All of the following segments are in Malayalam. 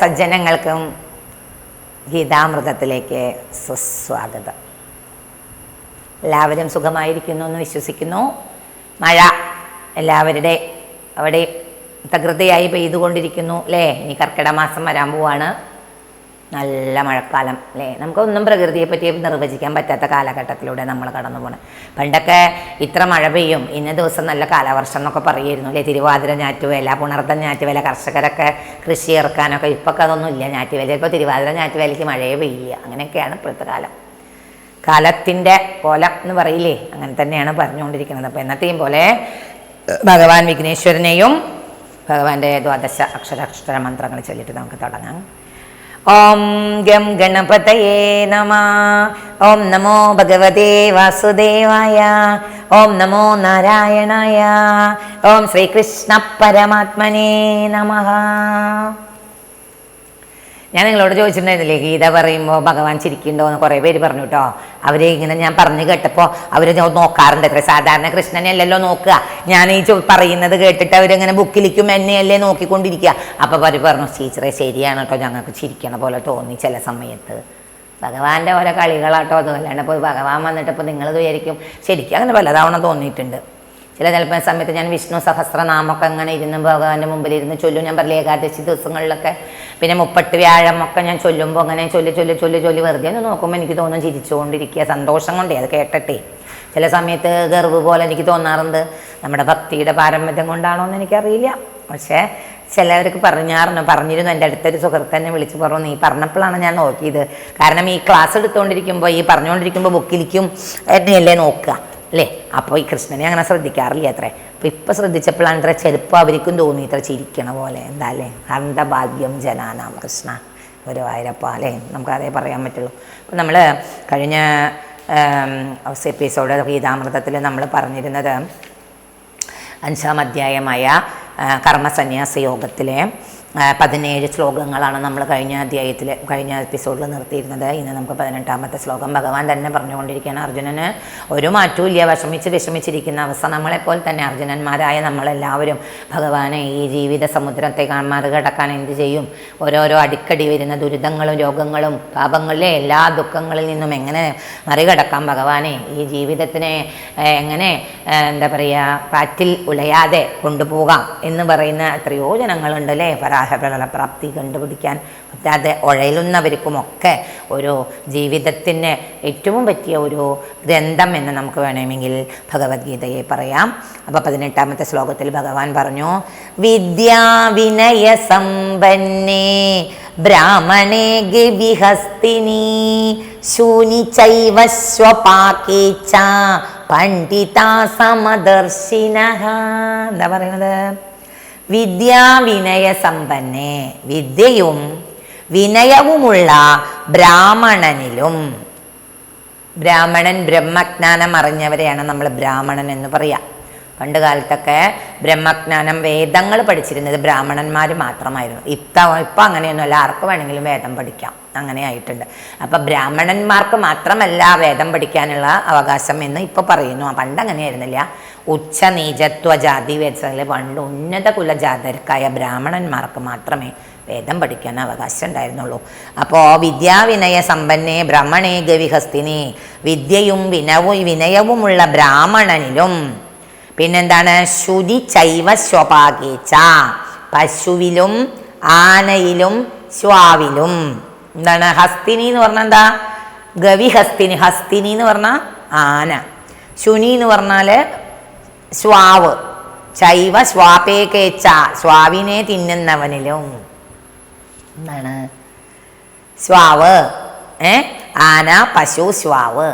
സജ്ജനങ്ങൾക്കും ഗീതാമൃതത്തിലേക്ക് സുസ്വാഗതം. എല്ലാവരും സുഖമായിരിക്കുന്നു എന്ന് വിശ്വസിക്കുന്നു. മഴ എല്ലാവരുടെ അവിടെ തകൃതിയായി പെയ്തുകൊണ്ടിരിക്കുന്നു അല്ലേ? ഇനി കർക്കിടക മാസം വരാൻ പോവാണ്. നല്ല മഴക്കാലം അല്ലേ? നമുക്കൊന്നും പ്രകൃതിയെ പറ്റി നിർവചിക്കാൻ പറ്റാത്ത കാലഘട്ടത്തിലൂടെ നമ്മൾ കടന്നു പോകണം പണ്ടൊക്കെ ഇത്ര മഴ പെയ്യും ഇന്ന ദിവസം നല്ല കാലവർഷം എന്നൊക്കെ പറയുമായിരുന്നു അല്ലേ? തിരുവാതിര ഞാറ്റുവേല പുണർത്തം ഞാറ്റുവേല കർഷകരൊക്കെ കൃഷി ഇറക്കാനൊക്കെ ഇപ്പൊക്കെ അതൊന്നും ഇല്ല. ഞാറ്റുവേല ഇപ്പോൾ തിരുവാതിര ഞാറ്റുവേലയ്ക്ക് മഴയെ പെയ്യില്ല. അങ്ങനെയൊക്കെയാണ് ഇപ്പോഴത്തെ കാലം. കാലത്തിന്റെ കോലം എന്ന് പറയില്ലേ? അങ്ങനെ തന്നെയാണ് പറഞ്ഞുകൊണ്ടിരിക്കുന്നത്. അപ്പോൾ എന്നത്തെയും പോലെ ഭഗവാൻ വിഘ്നേശ്വരനെയും ഭഗവാന്റെ ദ്വാദശ അക്ഷരാക്ഷര മന്ത്രങ്ങൾ ചൊല്ലിയിട്ട് നമുക്ക് തുടങ്ങാം. ഓം ഗം ഗണപതയേ നമ. ഓം നമോ ഭഗവതേ വാസുദേവായ. ഓം നമോ നാരായണായ. ഓം ശ്രീകൃഷ്ണ പരമാത്മനേ നമഃ. ഞാൻ നിങ്ങളോട് ചോദിച്ചിട്ടുണ്ടായിരുന്നില്ലേ ഗീത പറയുമ്പോൾ ഭഗവാൻ ചിരിക്കുന്നുണ്ടോ എന്ന് കുറേ പേര് പറഞ്ഞു കേട്ടോ. അവർ ഇങ്ങനെ ഞാൻ പറഞ്ഞു കേട്ടപ്പോൾ അവർ നോക്കാറുണ്ട്. അത്ര സാധാരണ കൃഷ്ണനെ അല്ലല്ലോ നോക്കുക. ഞാൻ ഈ പറയുന്നത് കേട്ടിട്ട് അവരിങ്ങനെ ബുക്കിലിക്കും എന്നെയല്ലേ നോക്കിക്കൊണ്ടിരിക്കുക. അപ്പോൾ അവർ പറഞ്ഞു ടീച്ചറെ ശരിയാണ് കേട്ടോ. ഞങ്ങൾക്ക് ചിരിക്കണ പോലെ തോന്നി ചില സമയത്ത്. ഭഗവാന്റെ ഓരോ കളികളാട്ടോ അത് അല്ലാണ്ട് ഇപ്പോൾ ഭഗവാൻ വന്നിട്ട് ഇപ്പോൾ നിങ്ങൾ വിചാരിക്കും ശരിക്കും അങ്ങനെ പലതവണ തോന്നിയിട്ടുണ്ട്. ചില ചിലപ്പോൾ സമയത്ത് ഞാൻ വിഷ്ണു സഹസ്രനാമൊക്കെ അങ്ങനെ ഇരുന്ന് ഭഗവാന്റെ മുമ്പിൽ ഇരുന്ന് ചൊല്ലും. ഞാൻ പറയില്ല ഏകാദശി ദിവസങ്ങളിലൊക്കെ പിന്നെ മുപ്പട്ട് വ്യാഴം ഒക്കെ ഞാൻ ചൊല്ലുമ്പോൾ അങ്ങനെ ചൊല്ലി ചൊല്ലി ചൊല്ലി ചൊല്ലി വെറുതെ ഒന്ന് നോക്കുമ്പോൾ എനിക്ക് തോന്നും ചിരിച്ചുകൊണ്ടിരിക്കുക സന്തോഷം കൊണ്ടേ. അത് കേട്ടട്ടെ. ചില സമയത്ത് ഗർവ് പോലെ എനിക്ക് തോന്നാറുണ്ട് നമ്മുടെ ഭക്തിയുടെ പാരമ്പര്യം കൊണ്ടാണോ എന്ന് എനിക്കറിയില്ല. പക്ഷേ ചിലവർക്ക് പറഞ്ഞായിരുന്നു പറഞ്ഞിരുന്നു എന്റെ അടുത്തൊരു സുഹൃത്ത് തന്നെ വിളിച്ച് പറഞ്ഞു നീ പറഞ്ഞപ്പോഴാണ് ഞാൻ നോക്കിയത്. കാരണം ഈ ക്ലാസ് എടുത്തുകൊണ്ടിരിക്കുമ്പോൾ ഈ പറഞ്ഞുകൊണ്ടിരിക്കുമ്പോൾ ബുക്കിലേക്കും എന്നെയല്ലേ നോക്കുക. അല്ലേ അപ്പോൾ ഈ കൃഷ്ണനെ അങ്ങനെ ശ്രദ്ധിക്കാറില്ല അത്രേ അപ്പോൾ ഇപ്പം ശ്രദ്ധിച്ചപ്പോഴാണ് ഇത്ര ചെറുപ്പം അവർക്കും തോന്നി ഇത്ര ചിരിക്കണ പോലെ. എന്താ അല്ലേ ഹന്തഭാഗ്യം ജനാനാം കൃഷ്ണ. ഗുരുവായൂരപ്പ അല്ലേ നമുക്കതേ പറയാൻ പറ്റുള്ളൂ. അപ്പോൾ നമ്മൾ കഴിഞ്ഞ എപ്പിസോഡ് ഗീതാമൃതത്തിൽ നമ്മൾ പറഞ്ഞിരുന്നത് അഞ്ചാം അധ്യായമായ കർമ്മസന്യാസ യോഗത്തിലെ പതിനേഴ് ശ്ലോകങ്ങളാണ് നമ്മൾ കഴിഞ്ഞ അധ്യായത്തിൽ കഴിഞ്ഞ എപ്പിസോഡിൽ നിർത്തിയിരുന്നത്. ഇന്ന് നമുക്ക് പതിനെട്ടാമത്തെ ശ്ലോകം ഭഗവാൻ തന്നെ പറഞ്ഞുകൊണ്ടിരിക്കുകയാണ്. അർജുനന് ഒരു മാറ്റവും വിഷമിച്ച് വിഷമിച്ചിരിക്കുന്ന അവസ്ഥ നമ്മളെപ്പോലെ തന്നെ അർജുനന്മാരായ നമ്മളെല്ലാവരും. ഭഗവാനെ ഈ ജീവിത സമുദ്രത്തെ മറികടക്കാൻ എന്ത് ചെയ്യും? ഓരോരോ അടിക്കടി വരുന്ന ദുരിതങ്ങളും രോഗങ്ങളും പാപങ്ങളിലെ എല്ലാ ദുഃഖങ്ങളിൽ നിന്നും എങ്ങനെ മറികടക്കാം? ഭഗവാനെ ഈ ജീവിതത്തിനെ എങ്ങനെ എന്താ പറയുക പാറ്റിൽ ഉലയാതെ കൊണ്ടുപോകാം എന്ന് പറയുന്ന എത്രയോ ജനങ്ങളുണ്ട് അല്ലേ? പരാഹഫല പ്രാപ്തി കണ്ടുപിടിക്കാൻ പറ്റാതെ ഉഴയിലുന്നവർക്കുമൊക്കെ ഒരു ജീവിതത്തിന് ഏറ്റവും പറ്റിയ ഒരു ഗ്രന്ഥം എന്ന് നമുക്ക് വേണമെങ്കിൽ ഭഗവത്ഗീതയെ പറയാം. അപ്പോൾ പതിനെട്ടാമത്തെ ശ്ലോകത്തിൽ ഭഗവാൻ പറഞ്ഞു വിദ്യാവിനയ സമ്പന്നേ ബ്രാഹ്മണേ ഗവിഹസ്തിനി ശൂനി ചൈവ പണ്ഡിത സമദർശിന എന്താ പറയുന്നത് വിദ്യാവിനയ സമ്പന്നേ വിദ്യയും വിനയവുമുള്ള ബ്രാഹ്മണനിലും. ബ്രാഹ്മണൻ ബ്രഹ്മജ്ഞാനം അറിഞ്ഞവരെയാണ് നമ്മൾ ബ്രാഹ്മണൻ എന്ന് പറയാം. പണ്ട് കാലത്തൊക്കെ ബ്രഹ്മജ്ഞാനം വേദങ്ങൾ പഠിച്ചിരുന്നത് ബ്രാഹ്മണന്മാർ മാത്രമായിരുന്നു. ഇപ്പം ഇപ്പം അങ്ങനെയൊന്നുമല്ല ആർക്ക് വേണമെങ്കിലും വേദം പഠിക്കാം. അങ്ങനെ ആയിട്ടുണ്ട്. അപ്പം ബ്രാഹ്മണന്മാർക്ക് മാത്രമല്ല വേദം പഠിക്കാനുള്ള അവകാശം എന്ന് ഇപ്പോൾ പറയുന്നു. പണ്ട് അങ്ങനെയായിരുന്നില്ല. ഉച്ച നീചത്വ ജാതി വെച്ചാൽ പണ്ട് ഉന്നത കുലജാതർക്കായ ബ്രാഹ്മണന്മാർക്ക് മാത്രമേ വേദം പഠിക്കാൻ അവകാശം ഉണ്ടായിരുന്നുള്ളൂ അപ്പോൾ വിദ്യാവിനയ സമ്പന്നേ ബ്രഹ്മണേ ഗവിഹസ്തിനി വിദ്യയും വിനവും വിനയവുമുള്ള ബ്രാഹ്മണനിലും പിന്നെന്താണ്? ശുതി ചൈവ സ്വപാകേച്ച പശുവിലും ആനയിലും സ്വാവിലും എന്താണ്? ഹസ്തിനി എന്ന് പറഞ്ഞാൽ എന്താ? ഗവിഹസ്തിനി ഹസ്തിനി എന്ന് പറഞ്ഞാൽ ആന. ശുനി എന്ന് പറഞ്ഞാൽ സ്വാവ്. ശൈവ സ്വാപേകേച്ച സ്വാവിനെ തിന്നുന്നവനിലും. എന്താണ്? സ്വാവ്. ഏ? ആന പശു സ്വാവ്.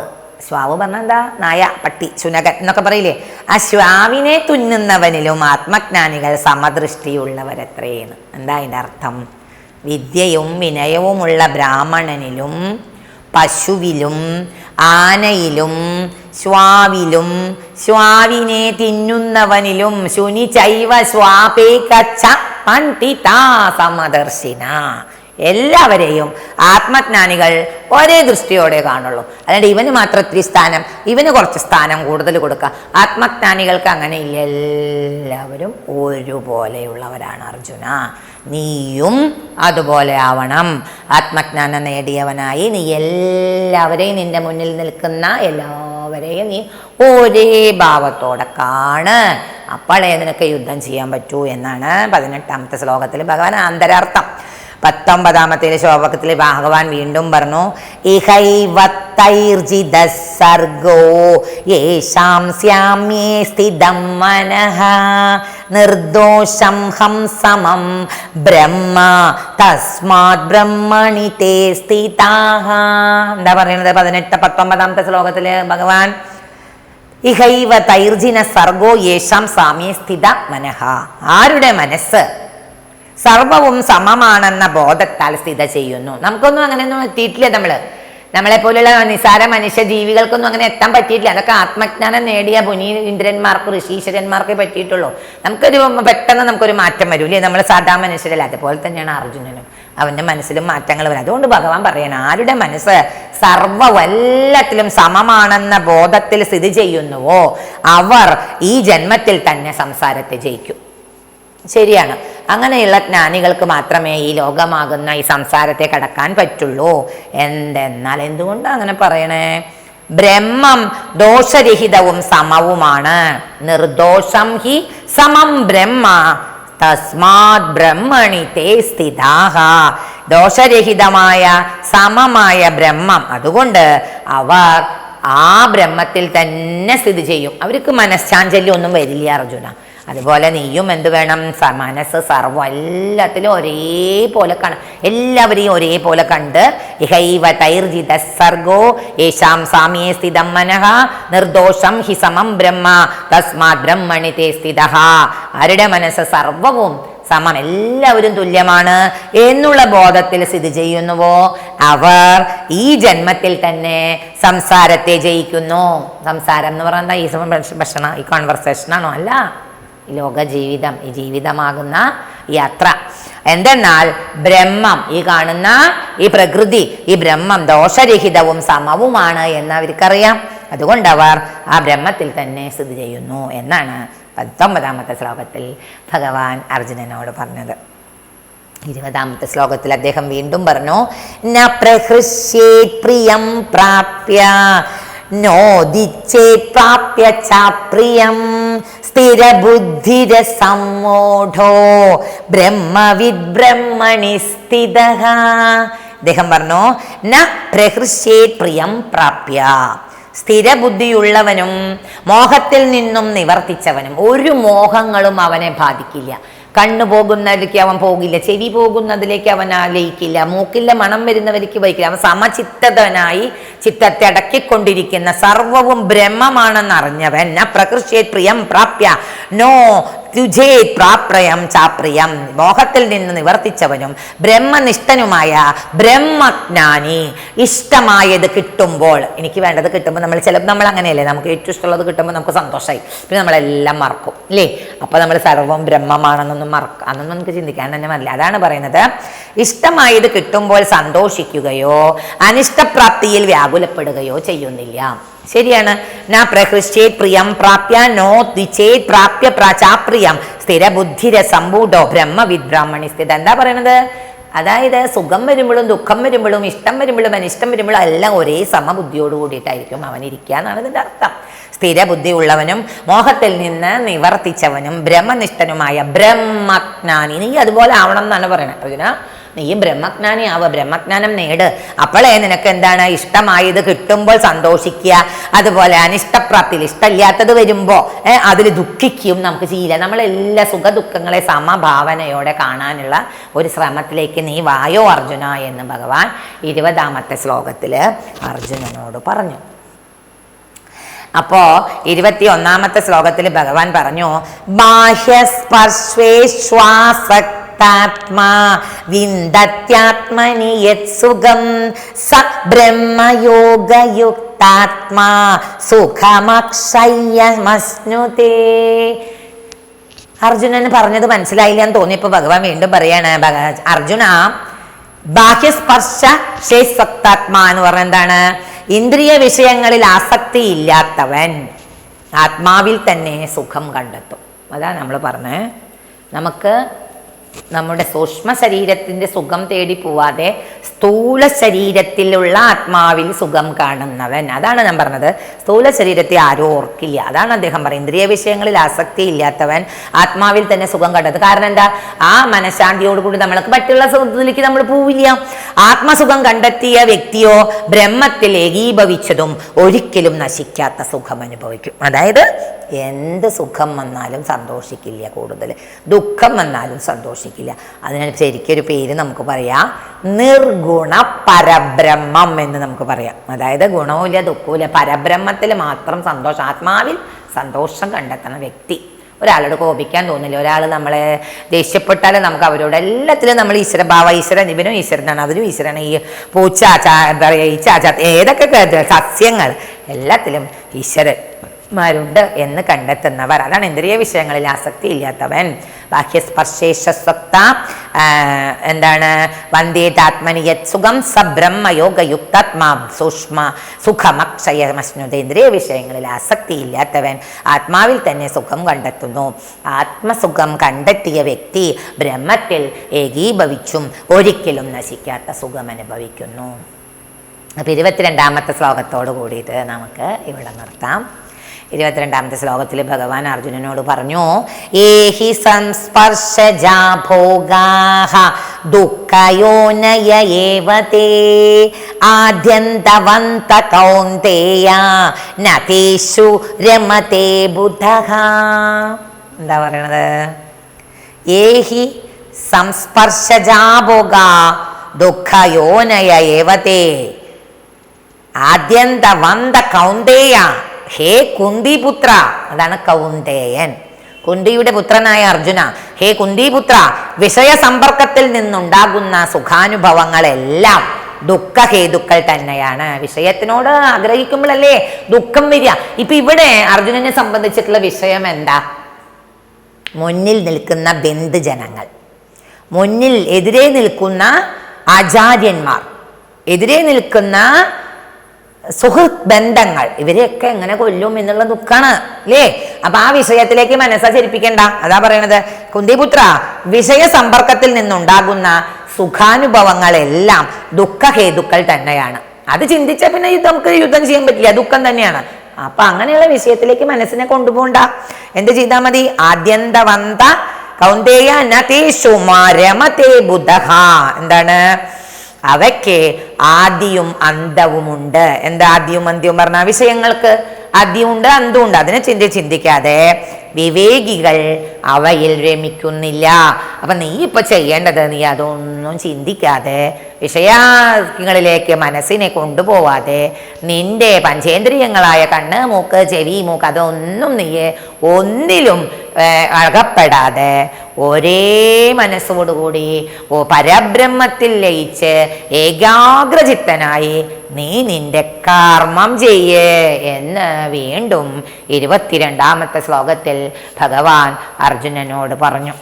സ്വാവ് പറഞ്ഞാൽ എന്താ? നായ പട്ടി ശുനകൻ എന്നൊക്കെ പറയില്ലേ? ആ സ്വാവിനെ തുന്നുന്നവനിലും ആത്മജ്ഞാനികൾ സമദൃഷ്ടിയുള്ളവരത്രേന്ന്. എന്താ അതിന്റെ അർത്ഥം? വിദ്യയും വിനയവുമുള്ള ബ്രാഹ്മണനിലും പശുവിലും ആനയിലും സ്വാവിലും സ്വാവിനെ തിന്നുന്നവനിലും ശുനി ചൈവ സ്വാപേകച്ച പണ്ഡിതാ സമദർശിന. എല്ലാവരെയും ആത്മജ്ഞാനികൾ ഒരേ ദൃഷ്ടിയോടെ കാണുള്ളൂ. അല്ലാണ്ട് ഇവന് മാത്രം ഇത്തിരി സ്ഥാനം ഇവന് കുറച്ച് സ്ഥാനം കൂടുതൽ കൊടുക്കുക. ആത്മജ്ഞാനികൾക്ക് അങ്ങനെ എല്ലാവരും ഒരുപോലെയുള്ളവരാണ് അർജുന. നീയും അതുപോലെ ആവണം. ആത്മജ്ഞാനം നേടിയവനായി നീ എല്ലാവരെയും നിന്റെ മുന്നിൽ നിൽക്കുന്ന എല്ലാവരെയും നീ ഒരേ ഭാവത്തോടെ കാണ്. അപ്പോഴേ നിനക്ക് യുദ്ധം ചെയ്യാൻ പറ്റൂ എന്നാണ് പതിനെട്ടാമത്തെ ശ്ലോകത്തിൽ ഭഗവാൻ അന്തരാർത്ഥം പത്തൊമ്പതാമത്തെ ശ്ലോകത്തിൽ ഭഗവാൻ വീണ്ടും പറഞ്ഞു ഇഹൈവത്തൈർജിത സർഗോ യേശാം സ്യാമ്യേ സ്ഥിതം മനഃ നിർദോഷം ഹം സമം ബ്രഹ്മ തസ്മാത് ബ്രഹ്മണി തേ സ്ഥിതാഹ. എന്താ പറയുന്നത്? പതിനെട്ട് പത്തൊമ്പതാമത്തെ ശ്ലോകത്തിൽ ഭഗവാൻ ഇഹൈവ തൈർജിന സർഗോ യേശാം സാമ്യേ സ്ഥിത മനഃ. ആരുടെ മനസ്സ്? സർവവും സമമാണെന്ന ബോധത്താൽ സ്ഥിത ചെയ്യുന്നു. നമുക്കൊന്നും അങ്ങനെയൊന്നും എത്തിയിട്ടില്ല നമ്മൾ നമ്മളെ. പോലുള്ള നിസാര മനുഷ്യ ജീവികൾക്കൊന്നും അങ്ങനെ എത്താൻ പറ്റിയിട്ടില്ല. അതൊക്കെ ആത്മജ്ഞാനം നേടിയ പുനി ഇന്ദ്രന്മാർക്ക് ഋഷീശ്വരന്മാർക്കേ പറ്റിയിട്ടുള്ളൂ. നമുക്കൊരു പെട്ടെന്ന് നമുക്കൊരു മാറ്റം വരൂലേ നമ്മൾ സാധാ മനുഷ്യരല്ല? അതുപോലെ തന്നെയാണ് അർജുനനും. അവന്റെ മനസ്സിലും മാറ്റങ്ങൾ വരും. അതുകൊണ്ട് ഭഗവാൻ പറയണം ആരുടെ മനസ്സ് സർവ എല്ലാത്തിലും സമമാണെന്ന ബോധത്തിൽ സ്ഥിതി ചെയ്യുന്നുവോ? അവർ ഈ ജന്മത്തിൽ തന്നെ സംസാരത്തെ ജയിക്കും. ശരിയാണ്. അങ്ങനെയുള്ള ജ്ഞാനികൾക്ക് മാത്രമേ ഈ ലോകമാകുന്ന ഈ സംസാരത്തെ കടക്കാൻ പറ്റുള്ളൂ. എന്തെന്നാൽ എന്തുകൊണ്ടാണ് അങ്ങനെ പറയണേ? ബ്രഹ്മം ദോഷരഹിതവും സമവുമാണ്. നിർദോഷം ഹി സമം ബ്രഹ്മ. തസ്മാത് ബ്രഹ്മണി തേ സ്ഥിതാഹ. ദോഷരഹിതമായ സമമായ ബ്രഹ്മം. അതുകൊണ്ട് അവർ ആ ബ്രഹ്മത്തിൽ തന്നെ സ്ഥിതി ചെയ്യും. അവർക്ക് മനഃശാഞ്ചല്യം ഒന്നും വരില്ല അർജുന. അതുപോലെ നീയും എന്ത് വേണം? മനസ്സ് സർവം എല്ലാത്തിലും ഒരേപോലെ കാണും. എല്ലാവരെയും ഒരേപോലെ കണ്ട് ഇഹൈവ തൈർജിത സർഗോ യേശാം സാമ്യേ സ്ഥിതം മനഃ നിർദോഷം ഹി സമം ബ്രഹ്മ തസ്മാത് ബ്രഹ്മണി തേ സ്ഥിത. ആരുടെ മനസ്സ് സർവവും സമം എല്ലാവരും തുല്യമാണ് എന്നുള്ള ബോധത്തിൽ സ്ഥിതി ചെയ്യുന്നുവോ? അവർ ഈ ജന്മത്തിൽ തന്നെ സംസാരത്തെ ജയിക്കുന്നു. സംസാരം എന്ന് പറഞ്ഞാൽ ഈ ഭക്ഷണം ഈ കോൺവെർസേഷനാണോ അല്ല. ലോക ജീവിതം ഈ ജീവിതമാകുന്ന യാത്ര എന്തെന്നാൽ ബ്രഹ്മം ഈ കാണുന്ന ഈ പ്രകൃതി ഈ ബ്രഹ്മം ദോഷരഹിതവും സമവുമാണ് എന്ന് അവർക്കറിയാം അതുകൊണ്ട് അവർ ആ ബ്രഹ്മത്തിൽ തന്നെ സ്ഥിതി ചെയ്യുന്നു എന്നാണ് പത്തൊമ്പതാമത്തെ ശ്ലോകത്തിൽ ഭഗവാൻ അർജുനനോട് പറഞ്ഞത്. ഇരുപതാമത്തെ ശ്ലോകത്തിൽ അദ്ദേഹം വീണ്ടും പറഞ്ഞു ന പ്രിയം പ്രാപ്യ നോദിച്ചേ പ്രാപ്യ ചാപ്രിയം സ്ഥിരബുദ്ധിര സമ്മോഢോ ബ്രഹ്മവിദ് ബ്രഹ്മണി സ്ഥിത. അദ്ദേഹം പറഞ്ഞു ന പ്രഹൃഷ്യേത് പ്രിയം പ്രാപ്യ. സ്ഥിരബുദ്ധിയുള്ളവനും മോഹത്തിൽ നിന്നും നിവർത്തിച്ചവനും ഒരു മോഹങ്ങളും അവനെ ബാധിക്കില്ല. കണ്ണു പോകുന്നതിലേക്ക് അവൻ പോകില്ല ചെവി പോകുന്നതിലേക്ക് അവൻ ആലയിക്കില്ല മൂക്കില്ല മണം വരുന്നവർക്ക് വഹിക്കില്ല. അവൻ സമചിത്തതനായി ചിത്തത്തെ അടക്കിക്കൊണ്ടിരിക്കുന്ന സർവവും ബ്രഹ്മമാണെന്ന് അറിഞ്ഞവൻ ന പ്രകൃഷ്യ പ്രിയം പ്രാപ്യ നോ രുചേ പ്രാപ്രയം ചാപ്രിയം. മോഹത്തിൽ നിന്ന് നിവർത്തിച്ചവനും ബ്രഹ്മനിഷ്ഠനുമായ ബ്രഹ്മജ്ഞാനി ഇഷ്ടമായത് കിട്ടുമ്പോൾ എനിക്ക് വേണ്ടത് കിട്ടുമ്പോൾ നമ്മൾ ചിലപ്പോൾ നമ്മൾ അങ്ങനെയല്ലേ നമുക്ക് ഏറ്റവും ഇഷ്ടമുള്ളത് കിട്ടുമ്പോൾ നമുക്ക് സന്തോഷമായി പിന്നെ നമ്മളെല്ലാം മറക്കും അല്ലേ അപ്പോൾ നമ്മൾ സർവം ബ്രഹ്മമാണെന്നൊന്നും മറക്കും അതൊന്നും നമുക്ക് ചിന്തിക്കാൻ തന്നെ മതി അതാണ് പറയുന്നത് ഇഷ്ടമായത് കിട്ടുമ്പോൾ സന്തോഷിക്കുകയോ അനിഷ്ടപ്രാപ്തിയിൽ വ്യാകുലപ്പെടുകയോ ചെയ്യുന്നില്ല. ശരിയാണ്. നാ പ്രഹൃഷ്യേത് പ്രിയം പ്രാപ്യ നോ ദ്വിചേത് പ്രാപ്യ പ്രാചാപ്രിയം സ്ഥിരബുദ്ധിര സമ്പൂഢോ ബ്രഹ്മവിദ് ബ്രാഹ്മണി സ്ഥിത. എന്താ പറയണത്? അതായത് സുഖം വരുമ്പോഴും ദുഃഖം വരുമ്പോഴും ഇഷ്ടം വരുമ്പോഴും അനിഷ്ടം വരുമ്പോഴും എല്ലാം ഒരേ സമബുദ്ധിയോട് കൂടിയിട്ടായിരിക്കും അവനിരിക്കുക എന്നാണ് ഇതിന്റെ അർത്ഥം. സ്ഥിരബുദ്ധി ഉള്ളവനും മോഹത്തിൽ നിന്ന് നിവർത്തിച്ചവനും ബ്രഹ്മനിഷ്ഠനുമായ ബ്രഹ്മജ്ഞാനി. നീ അതുപോലെ ആവണം എന്നാണ് പറയുന്നത് അർജുന നീയും ബ്രഹ്മജ്ഞാനിയാവുക ബ്രഹ്മജ്ഞാനം നേട്. അപ്പോഴേ നിനക്ക് എന്താണ് ഇഷ്ടമായത് കിട്ടുമ്പോൾ സന്തോഷിക്കുക. അതുപോലെ അനിഷ്ടപ്രാപ്തിയിൽ ഇഷ്ടമില്ലാത്തത് വരുമ്പോൾ അതിൽ ദുഃഖിക്കും നമുക്ക് ചെയ്യില്ല നമ്മളെല്ലാ സുഖ ദുഃഖങ്ങളെ സമഭാവനയോടെ കാണാനുള്ള ഒരു ശ്രമത്തിലേക്ക് നീ വായോ അർജുന എന്ന് ഭഗവാൻ ഇരുപതാമത്തെ ശ്ലോകത്തിൽ അർജുനനോട് പറഞ്ഞു. അപ്പോ ഇരുപത്തി ഒന്നാമത്തെ ശ്ലോകത്തിൽ ഭഗവാൻ പറഞ്ഞു ബാഹ്യസ്പർശ്വേശ്വാസക്താത്മാ വിന്ദത്യാത്മനി സ ബ്രഹ്മയോഗയുക്താത്മാ സുഖമക്ഷയ്യമസ്നുതേ അർജുനന് പറഞ്ഞത് മനസ്സിലായില്ല എന്ന് തോന്നിയപ്പോൾ ഭഗവാൻ വീണ്ടും പറയാണ് അർജുന ബാഹ്യസ്പർശ ശേസക്താത്മാ എന്ന് പറഞ്ഞ എന്താണ്? ഇന്ദ്രിയ വിഷയങ്ങളിൽ ആസക്തി ഇല്ലാത്തവൻ ആത്മാവിൽ തന്നെ സുഖം കണ്ടെത്തും. അതാണ് നമ്മൾ പറഞ്ഞത് നമുക്ക് നമ്മുടെ സൂക്ഷ്മ ശരീരത്തിന്റെ സുഖം തേടി പോവാതെ സ്ഥൂല ശരീരത്തിലുള്ള ആത്മാവിൽ സുഖം കാണുന്നവൻ. അതാണ് ഞാൻ പറഞ്ഞത്. സ്ഥൂല ശരീരത്തെ ആരും ഓർക്കില്ല. അതാണ് അദ്ദേഹം പറയുന്നത്. ഇന്ദ്രിയ വിഷയങ്ങളിൽ ആസക്തി ഇല്ലാത്തവൻ ആത്മാവിൽ തന്നെ സുഖം കണ്ടത് കാരണം എന്താ? ആ മനഃശാന്തിയോടുകൂടി നമ്മൾക്ക് മറ്റുള്ള സുഖത്തിലേക്ക് നമ്മൾ പോവില്ല. ആത്മസുഖം കണ്ടെത്തിയ വ്യക്തിയോ ബ്രഹ്മത്തിൽ ഏകീഭവിച്ചതും ഒരിക്കലും നശിക്കാത്ത സുഖം അനുഭവിക്കും. അതായത് എന്ത് സുഖം വന്നാലും സന്തോഷിക്കില്ല കൂടുതൽ. ദുഃഖം വന്നാലും സന്തോഷിക്കില്ല അതിന് ശരിക്കൊരു പേര് നമുക്ക് പറയാം. നിർഗുണ പരബ്രഹ്മം എന്ന് നമുക്ക് പറയാം. അതായത് ഗുണവുമില്ല ദുഃഖവുമില്ല. പരബ്രഹ്മത്തിൽ മാത്രം സന്തോഷം ആത്മാവിൽ സന്തോഷം കണ്ടെത്തുന്ന വ്യക്തി. ഒരാളോട് കോപിക്കാൻ തോന്നില്ല. ഒരാൾ നമ്മളെ ദേഷ്യപ്പെട്ടാൽ നമുക്ക് അവരോട് എല്ലാത്തിലും നമ്മൾ ഈശ്വരഭാവ ഈശ്വരൻ ഇവനും ഈശ്വരനാണ് അവരും ഈശ്വരനാണ്. ഈ പൂച്ച എന്താ പറയുക ഈ ചാച്ച ഏതൊക്കെ സസ്യങ്ങൾ എല്ലാത്തിലും ഈശ്വരന്മാരുണ്ട് എന്ന് കണ്ടെത്തുന്നവർ. അതാണ് ഇന്ദ്രിയ വിഷയങ്ങളിൽ ആസക്തി ഇല്ലാത്തവൻ. ബാഹ്യസ്പർശേഷസ്വക്ത എന്താണ് വന്ദേതാത്മനിയത് സുഖം സബ്രഹ്മയോഗയുക്താത്മാ സൂക്ഷ്മ സുഖമക്ഷയമശ്നുത. ഇന്ദ്രിയ വിഷയങ്ങളിൽ ആസക്തി ഇല്ലാത്തവൻ ആത്മാവിൽ തന്നെ സുഖം കണ്ടെത്തുന്നു. ആത്മസുഖം കണ്ടെത്തിയ വ്യക്തി ബ്രഹ്മത്തിൽ ഏകീഭവിച്ചും ഒരിക്കലും നശിക്കാത്ത സുഖം അനുഭവിക്കുന്നു. അപ്പം ഇരുപത്തിരണ്ടാമത്തെ ശ്ലോകത്തോട് കൂടിയിട്ട് നമുക്ക് ഇവിടെ നിർത്താം. ഇരുപത്തിരണ്ടാമത്തെ ശ്ലോകത്തിൽ ഭഗവാൻ അർജുനനോട് പറഞ്ഞു ഏഹി സംസ്പർശജാ ഭോഗാഹ ദുഃഖയോനയ ഏവ ആദ്യന്തവന്ത കൗന്തേയ നതേഷു രമതേ ബുധഃ. എന്താ പറയണത്? ഏഹി സംസ്പർശജാഭോഗ ദുഃഖയോനയ ഏവതേ ആദ്യന്തവന്ത കൗന്ദേയ ഹേ കുന്തിപുത്ര അതാണ് കൗന്തേയൻ കുന്തിയുടെ പുത്രനായ അർജുന ഹേ കുന്തിപുത്ര വിഷയസമ്പർക്കത്തിൽ നിന്നുണ്ടാകുന്ന സുഖാനുഭവങ്ങളെല്ലാം ദുഃഖഹേതുക്കൾ തന്നെയാണ്. വിഷയത്തിനോട് ആഗ്രഹിക്കുമ്പോഴല്ലേ ദുഃഖം വരിക. ഇപ്പൊ ഇവിടെ അർജുനനെ സംബന്ധിച്ചിട്ടുള്ള വിഷയം എന്താ? മുന്നിൽ നിൽക്കുന്ന ബന്ധുജനങ്ങൾ മുന്നിൽ എതിരെ നിൽക്കുന്ന ആചാര്യന്മാർ. എതിരെ നിൽക്കുന്ന സുഹൃത്ത് ബന്ധങ്ങൾ ഇവരെയൊക്കെ എങ്ങനെ കൊല്ലും എന്നുള്ള ദുഃഖാണ് അല്ലേ? അപ്പൊ ആ വിഷയത്തിലേക്ക് മനസ്സ ചരിപ്പിക്കണ്ട. അതാ പറയണത് കുന്തിപുത്ര വിഷയ സമ്പർക്കത്തിൽ നിന്നുണ്ടാകുന്ന സുഖാനുഭവങ്ങളെല്ലാം ദുഃഖഹേതുക്കൾ തന്നെയാണ്. അത് ചിന്തിച്ച പിന്നെ നമുക്ക് യുദ്ധം ചെയ്യാൻ പറ്റില്ല ദുഃഖം തന്നെയാണ്. അപ്പൊ അങ്ങനെയുള്ള വിഷയത്തിലേക്ക് മനസ്സിനെ കൊണ്ടുപോകണ്ട. എന്ത് ചെയ്താൽ മതി? ആദ്യന്തവന്ത കൗന്ദേയ നതേഷു രമതേ എന്താണ്? അവയ്ക്ക് ആദ്യവും അന്തവുമുണ്ട്. എന്താ ആദ്യവും അന്ത്യവും പറഞ്ഞ വിഷയങ്ങൾക്ക്? ആദ്യമുണ്ട് അന്തമുണ്ട് അതിനെ ചിന്തി ചിന്തിക്കാതെ വിവേകികൾ അവയിൽ രമിക്കുന്നില്ല. അപ്പൊ നീ ഇപ്പൊ ചെയ്യേണ്ടത് നീ അതൊന്നും ചിന്തിക്കാതെ വിഷയങ്ങളിലേക്ക് മനസ്സിനെ കൊണ്ടുപോവാതെ നിന്റെ പഞ്ചേന്ദ്രിയങ്ങളായ കണ്ണ് മൂക്ക് ചെവി മൂക്ക് അതൊന്നും നീ ഒന്നിലും അകപ്പെടാതെ ഒരേ മനസ്സോടുകൂടി ഓ പരബ്രഹ്മത്തിൽ ലയിച്ച് ഏകാഗ്രചിത്തനായി നീ നിന്റെ കർമ്മം ചെയ്യേ എന്ന് വീണ്ടും ഇരുപത്തിരണ്ടാമത്തെ ശ്ലോകത്തിൽ ഭഗവാൻ അർജുനനോട് പറഞ്ഞു.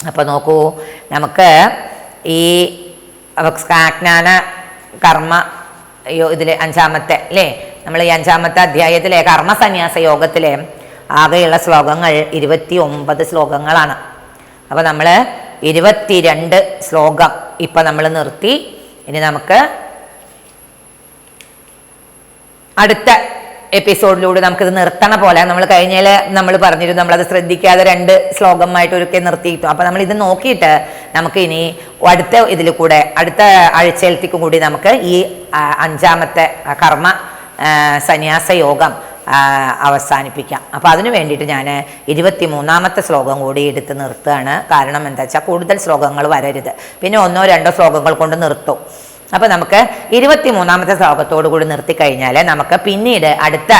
അപ്പോൾ നോക്കൂ നമുക്ക് ഈ അവസ്കാജ്ഞാന കർമ്മ യോ ഇതിൽ അഞ്ചാമത്തെ അല്ലേ നമ്മൾ ഈ അഞ്ചാമത്തെ അധ്യായത്തിലെ കർമ്മസന്യാസ യോഗത്തിലെ ആകെയുള്ള ശ്ലോകങ്ങൾ ഇരുപത്തി ഒമ്പത് ശ്ലോകങ്ങളാണ്. അപ്പോൾ നമ്മൾ ഇരുപത്തിരണ്ട് ശ്ലോകം ഇപ്പം നമ്മൾ നിർത്തി. ഇനി നമുക്ക് അടുത്ത എപ്പിസോഡിലൂടെ നമുക്കിത് നിർത്തണ പോലെ. നമ്മൾ കഴിഞ്ഞാൽ നമ്മൾ പറഞ്ഞിരുന്നു നമ്മളത് ശ്രദ്ധിക്കാതെ രണ്ട് ശ്ലോകമായിട്ട് ഒരുക്കെ നിർത്തിയിട്ടു. അപ്പം നമ്മൾ ഇത് നോക്കിയിട്ട് നമുക്ക് ഇനി അടുത്ത ഇതിൽ കൂടെ അടുത്ത ആഴ്ചയിലത്തേക്കും കൂടി നമുക്ക് ഈ അഞ്ചാമത്തെ കർമ്മ സന്യാസ യോഗം അവസാനിപ്പിക്കാം. അപ്പോൾ അതിനു വേണ്ടിയിട്ട് ഞാൻ ഇരുപത്തി മൂന്നാമത്തെ ശ്ലോകം കൂടി എടുത്ത് നിർത്തുകയാണ്. കാരണം എന്താ വെച്ചാൽ കൂടുതൽ ശ്ലോകങ്ങൾ വരരുത്. പിന്നെ ഒന്നോ രണ്ടോ ശ്ലോകങ്ങൾ കൊണ്ട് നിർത്തും. അപ്പോൾ നമുക്ക് ഇരുപത്തി മൂന്നാമത്തെ ശ്ലോകത്തോടു കൂടി നിർത്തിക്കഴിഞ്ഞാൽ നമുക്ക് പിന്നീട് അടുത്ത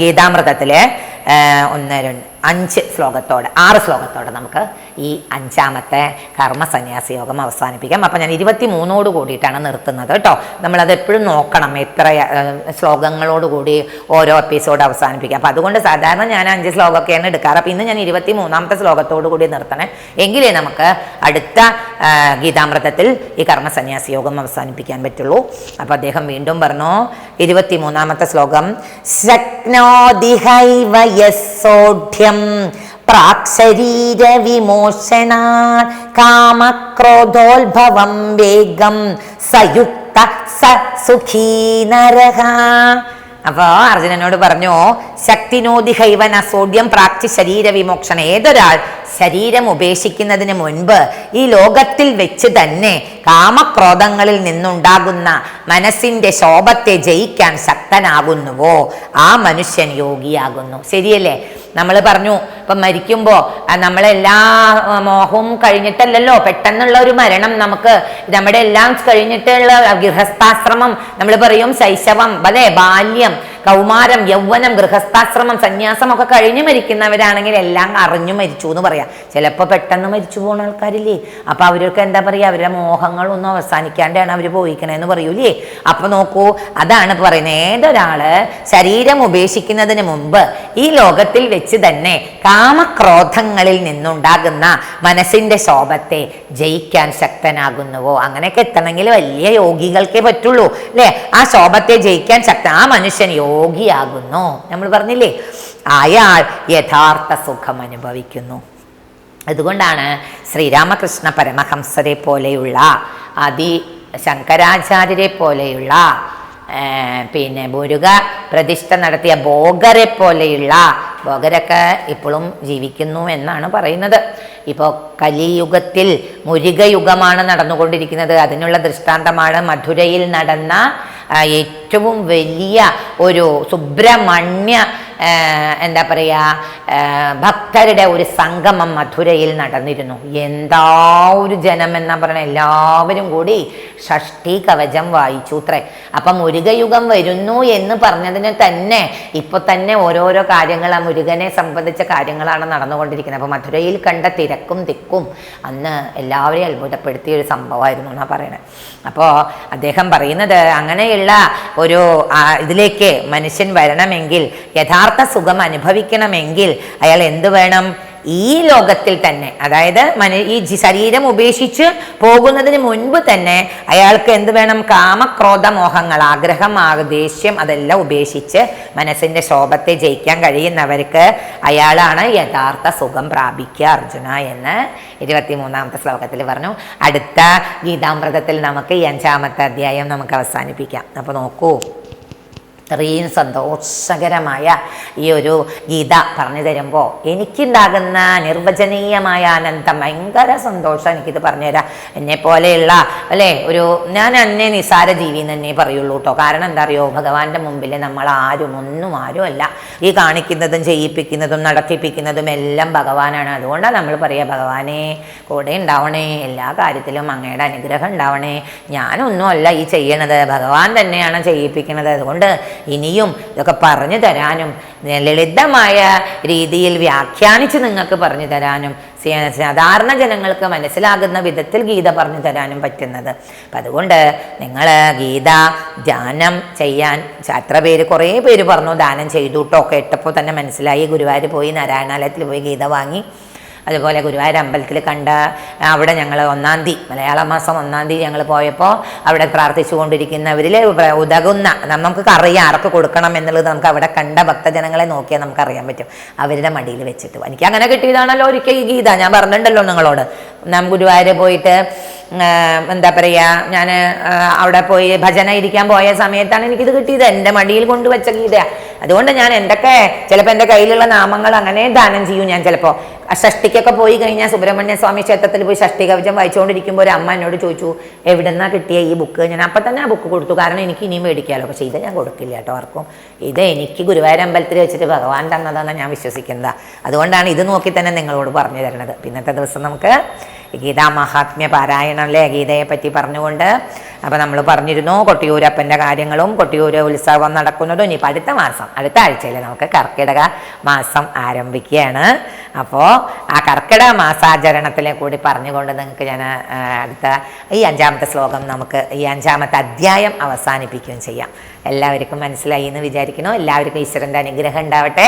ഗീതാമൃതത്തിലെ ഒന്ന് രണ്ട്. അഞ്ച് ശ്ലോകത്തോടെ ആറ് ശ്ലോകത്തോടെ നമുക്ക് ഈ അഞ്ചാമത്തെ കർമ്മസന്യാസ യോഗം അവസാനിപ്പിക്കാം. അപ്പം ഞാൻ ഇരുപത്തി മൂന്നോട് കൂടിയിട്ടാണ് നിർത്തുന്നത് കേട്ടോ. നമ്മളത് എപ്പോഴും നോക്കണം എത്ര ശ്ലോകങ്ങളോടുകൂടി ശ്ലോകങ്ങളോട് കൂടി ഓരോ എപ്പിസോഡ് അവസാനിപ്പിക്കാം. അപ്പം അതുകൊണ്ട് സാധാരണ ഞാൻ അഞ്ച് ശ്ലോകമൊക്കെയാണ് എടുക്കാറ്. അപ്പം ഇന്ന് ഞാൻ ഇരുപത്തി മൂന്നാമത്തെ ശ്ലോകത്തോടു കൂടി നിർത്തണേ. എങ്കിലേ നമുക്ക് അടുത്ത ഗീതാമൃതത്തിൽ ഈ കർമ്മസന്യാസ യോഗം അവസാനിപ്പിക്കാൻ പറ്റുള്ളൂ. അപ്പം അദ്ദേഹം വീണ്ടും പറഞ്ഞു ഇരുപത്തി മൂന്നാമത്തെ ശ്ലോകം ശക്നോദിഹൈവ യസ്സോഢ്യം പ്രാക്ശരീര വിമോഷണ കാമക്രോധോത്ഭവം വേഗം സയുക്ത സ സുഖീ നരഹ. അപ്പോ അർജുനനോട് പറഞ്ഞു ശക്തിനോതി ഹൈവന സോഡ്യം പ്രാപ്തി ശരീര വിമോക്ഷണം ഏതൊരാൾ ശരീരം ഉപേക്ഷിക്കുന്നതിന് മുൻപ് ഈ ലോകത്തിൽ വെച്ച് തന്നെ കാമക്രോധങ്ങളിൽ നിന്നുണ്ടാകുന്ന മനസ്സിന്റെ ശോഭത്തെ ജയിക്കാൻ ശക്തനാകുന്നുവോ? ആ മനുഷ്യൻ യോഗിയാകുന്നു. ശരിയല്ലേ? നമ്മൾ പറഞ്ഞു ഇപ്പം മരിക്കുമ്പോൾ നമ്മളെല്ലാ മോഹവും കഴിഞ്ഞിട്ടല്ലല്ലോ പെട്ടെന്നുള്ള ഒരു മരണം നമുക്ക് നമ്മുടെ എല്ലാം കഴിഞ്ഞിട്ടുള്ള ഗൃഹസ്ഥാശ്രമം നമ്മൾ പറയും ശൈശവം അതെ ബാല്യം. കൗമാരം യൗവനം ഗൃഹസ്ഥാശ്രമം സന്യാസം ഒക്കെ കഴിഞ്ഞ് മരിക്കുന്നവരാണെങ്കിൽ എല്ലാം അറിഞ്ഞു മരിച്ചു എന്ന് പറയാം. ചിലപ്പോൾ പെട്ടെന്ന് മരിച്ചു പോകുന്ന ആൾക്കാരില്ലേ? അപ്പൊ അവരൊക്കെ എന്താ പറയുക അവരുടെ മോഹങ്ങളൊന്നും അവസാനിക്കാണ്ടാണ് അവർ പോയിക്കണേന്ന് പറയൂലേ അപ്പൊ നോക്കൂ അതാണ് പറയുന്നത് ഏതൊരാൾ ശരീരം ഉപേക്ഷിക്കുന്നതിന് മുമ്പ് ഈ ലോകത്തിൽ വെച്ച് തന്നെ കാമക്രോധങ്ങളിൽ നിന്നുണ്ടാകുന്ന മനസ്സിന്റെ ശോഭത്തെ ജയിക്കാൻ ശക്തനാകുന്നുവോ? അങ്ങനെയൊക്കെ എത്തണമെങ്കിൽ വലിയ യോഗികൾക്കേ പറ്റുള്ളൂ അല്ലേ? ആ ശോഭത്തെ ജയിക്കാൻ ശക്ത ആ മനുഷ്യൻ യോഗിയാകുന്നു നമ്മൾ പറഞ്ഞില്ലേ? അയാൾ യഥാർത്ഥ സുഖം അനുഭവിക്കുന്നു അതുകൊണ്ടാണ് ശ്രീരാമകൃഷ്ണ പരമഹംസരെ പോലെയുള്ള അതി ശങ്കരാചാര്യരെ പോലെയുള്ള പിന്നെ മുരുക പ്രതിഷ്ഠ നടത്തിയ ഭോഗരെ പോലെയുള്ള ഭോഗരൊക്കെ ഇപ്പോഴും ജീവിക്കുന്നു എന്നാണ് പറയുന്നത്. ഇപ്പോൾ കലിയുഗത്തിൽ മുരുകയുഗമാണ് നടന്നുകൊണ്ടിരിക്കുന്നത്. അതിനുള്ള ദൃഷ്ടാന്തമാണ് മധുരയിൽ നടന്ന ഏറ്റവും വലിയ ഒരു സുബ്രഹ്മണ്യ എന്താ പറയുക ഭക്തരുടെ ഒരു സംഗമം മധുരയിൽ നടന്നിരുന്നു. എന്താ ഒരു ജനം എന്നാ പറഞ്ഞ എല്ലാവരും കൂടി ഷഷ്ടി കവചം വായിച്ചു അത്രേ അപ്പം മുരുകയുഗം വരുന്നു എന്ന് പറഞ്ഞതിന് തന്നെ ഇപ്പൊ തന്നെ ഓരോരോ കാര്യങ്ങൾ ആ മുരുകനെ സംബന്ധിച്ച കാര്യങ്ങളാണ് നടന്നുകൊണ്ടിരിക്കുന്നത്. അപ്പോൾ മധുരയിൽ കണ്ട തിരക്കും തിക്കും അന്ന് എല്ലാവരെയും അത്ഭുതപ്പെടുത്തിയ ഒരു സംഭവമായിരുന്നു എന്നാ പറയണത് അപ്പോൾ അദ്ദേഹം പറയുന്നത് അങ്ങനെയുള്ള ഒരു ഇതിലേക്ക് മനുഷ്യൻ വരണമെങ്കിൽ യഥാർത്ഥ സുഖം അനുഭവിക്കണമെങ്കിൽ അയാൾ എന്ത് വേണം? ഈ ലോകത്തിൽ തന്നെ. അതായത് മന ഈ ശരീരം ഉപേക്ഷിച്ച് പോകുന്നതിന് മുൻപ് തന്നെ അയാൾക്ക് എന്ത് വേണം? കാമക്രോധ മോഹങ്ങൾ ആഗ്രഹം ദേഷ്യം അതെല്ലാം ഉപേക്ഷിച്ച് മനസ്സിന്റെ ശോഭത്തെ ജയിക്കാൻ കഴിയുന്നവർക്ക് അയാളാണ് യഥാർത്ഥ സുഖം പ്രാപിക്കുക അർജുന എന്ന് ഇരുപത്തിമൂന്നാമത്തെ ശ്ലോകത്തിൽ പറഞ്ഞു. അടുത്ത ഗീതാമൃതത്തിൽ നമുക്ക് ഈ അഞ്ചാമത്തെ അധ്യായം നമുക്ക് അവസാനിപ്പിക്കാം. അപ്പോൾ നോക്കൂ. ഇത്രയും സന്തോഷകരമായ ഈ ഒരു ഗീത പറഞ്ഞു തരുമ്പോൾ എനിക്കുണ്ടാകുന്ന നിർവചനീയമായ ആനന്ദം ഭയങ്കര സന്തോഷം എനിക്കിത് പറഞ്ഞുതരാം. എന്നെ പോലെയുള്ള അല്ലേ ഒരു ഞാൻ അന്നെ നിസാര ജീവി തന്നെ പറയുള്ളൂ കേട്ടോ കാരണം എന്താ അറിയോ ഭഗവാന്റെ മുമ്പിൽ നമ്മൾ ആരും ഒന്നും ആരും അല്ല ഈ കാണിക്കുന്നതും ചെയ്യിപ്പിക്കുന്നതും നടത്തിപ്പിക്കുന്നതും എല്ലാം ഭഗവാനാണ്. അതുകൊണ്ടാണ് നമ്മൾ പറയുക ഭഗവാനെ കൂടെ ഉണ്ടാവണേ എല്ലാ കാര്യത്തിലും അങ്ങയുടെ അനുഗ്രഹം ഉണ്ടാവണേ. ഞാനൊന്നും അല്ല ഈ ചെയ്യണത്. ഭഗവാൻ തന്നെയാണ് ചെയ്യിപ്പിക്കുന്നത് അതുകൊണ്ട് ഇനിയും ഇതൊക്കെ പറഞ്ഞു തരാനും ലളിതമായ രീതിയിൽ വ്യാഖ്യാനിച്ച് നിങ്ങൾക്ക് പറഞ്ഞു തരാനും സാധാരണ ജനങ്ങൾക്ക് മനസ്സിലാകുന്ന വിധത്തിൽ ഗീത പറഞ്ഞു തരാനും പറ്റുന്നത്. അപ്പം അതുകൊണ്ട് നിങ്ങൾ ഗീത ധ്യാനം ചെയ്യാൻ അത്ര പേര് കുറേ പേര് പറഞ്ഞു ദാനം ചെയ്തു കേട്ടോ കേട്ടപ്പോൾ തന്നെ മനസ്സിലായി. ഗുരുവായൂർ പോയി നാരായണാലയത്തിൽ പോയി ഗീത വാങ്ങി. അതുപോലെ ഗുരുവായൂർ അമ്പലത്തിൽ കണ്ട അവിടെ ഞങ്ങൾ ഒന്നാം തീയതി മലയാള മാസം ഒന്നാം തീയതി ഞങ്ങൾ പോയപ്പോൾ അവിടെ പ്രാർത്ഥിച്ചു കൊണ്ടിരിക്കുന്നവരിൽ ഉതകുന്ന നമുക്ക് അറിയാം ആർക്ക് കൊടുക്കണം എന്നുള്ളത് നമുക്ക് അവിടെ കണ്ട ഭക്തജനങ്ങളെ നോക്കിയാൽ നമുക്ക് അറിയാൻ പറ്റും. അവരുടെ മടിയിൽ വെച്ചിട്ട്. എനിക്ക് അങ്ങനെ കിട്ടിയതാണല്ലോ ഒരിക്കൽ ഈ ഗീത. ഞാൻ പറഞ്ഞിട്ടുണ്ടല്ലോ നിങ്ങളോട്. നാം ഗുരുവായൂർ പോയിട്ട് എന്താ പറയുക ഞാൻ അവിടെ പോയി ഭജന ഇരിക്കാൻ പോയ സമയത്താണ് എനിക്കിത് കിട്ടിയത്. എന്റെ മടിയിൽ കൊണ്ടുവച്ച ഗീതയാണ് അതുകൊണ്ട് ഞാൻ എന്തൊക്കെ ചിലപ്പോൾ എന്റെ കയ്യിലുള്ള നാമങ്ങൾ അങ്ങനെ ദാനം ചെയ്യും ഞാൻ ചിലപ്പോൾ ഷഷ്ടിക്കൊക്കെ പോയി കഴിഞ്ഞാൽ സുബ്രഹ്മണ്യ സ്വാമി ക്ഷേത്രത്തിൽ പോയി ഷഷ്ടി കവചം വായിച്ചുകൊണ്ടിരിക്കുമ്പോൾ ഒരു അമ്മ എന്നോട് ചോദിച്ചു എവിടെന്നാ കിട്ടിയ ഈ ബുക്ക്? ഞാൻ അപ്പം തന്നെ ആ ബുക്ക് കൊടുത്തു. കാരണം എനിക്ക് ഇനിയും മേടിക്കാമല്ലോ പക്ഷേ ഇത് ഞാൻ കൊടുക്കില്ല കേട്ടോ ആർക്കും. ഇത് എനിക്ക് ഗുരുവായൂർ അമ്പലത്തിൽ വെച്ചിട്ട് ഭഗവാൻ തന്നതാണ് ഞാൻ വിശ്വസിക്കുന്നത്. അതുകൊണ്ടാണ് ഇത് നോക്കി തന്നെ നിങ്ങളോട് പറഞ്ഞു തരുന്നത്. പിന്നത്തെ ദിവസം നമുക്ക് ഗീതാ മഹാത്മ്യ പാരായണമല്ലേ ഗീതയെ പറ്റി പറഞ്ഞുകൊണ്ട് അപ്പോൾ നമ്മൾ പറഞ്ഞിരുന്നു കൊട്ടിയൂരപ്പന്റെ കാര്യങ്ങളും കൊട്ടിയൂര് ഉത്സവം നടക്കുന്നതും ഇനി അടുത്ത മാസം അടുത്ത ആഴ്ചയിൽ നമുക്ക് കർക്കിടക മാസം ആരംഭിക്കുകയാണ്. അപ്പോൾ ആ കർക്കിടക മാസാചരണത്തിലെ കൂടി പറഞ്ഞുകൊണ്ട് നിങ്ങൾക്ക് ഞാൻ അടുത്ത ഈ അഞ്ചാമത്തെ ശ്ലോകം നമുക്ക് ഈ അഞ്ചാമത്തെ അധ്യായം അവസാനിപ്പിക്കുകയും ചെയ്യാം. എല്ലാവർക്കും മനസ്സിലായി എന്ന് വിചാരിക്കുന്നു. എല്ലാവർക്കും ഈശ്വരന്റെ അനുഗ്രഹം ഉണ്ടാവട്ടെ.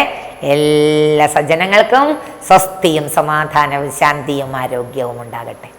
എല്ലാ സജ്ജനങ്ങൾക്കും സ്വസ്തിയും സമാധാനവും ശാന്തിയും ആരോഗ്യവും ഉണ്ടാകട്ടെ.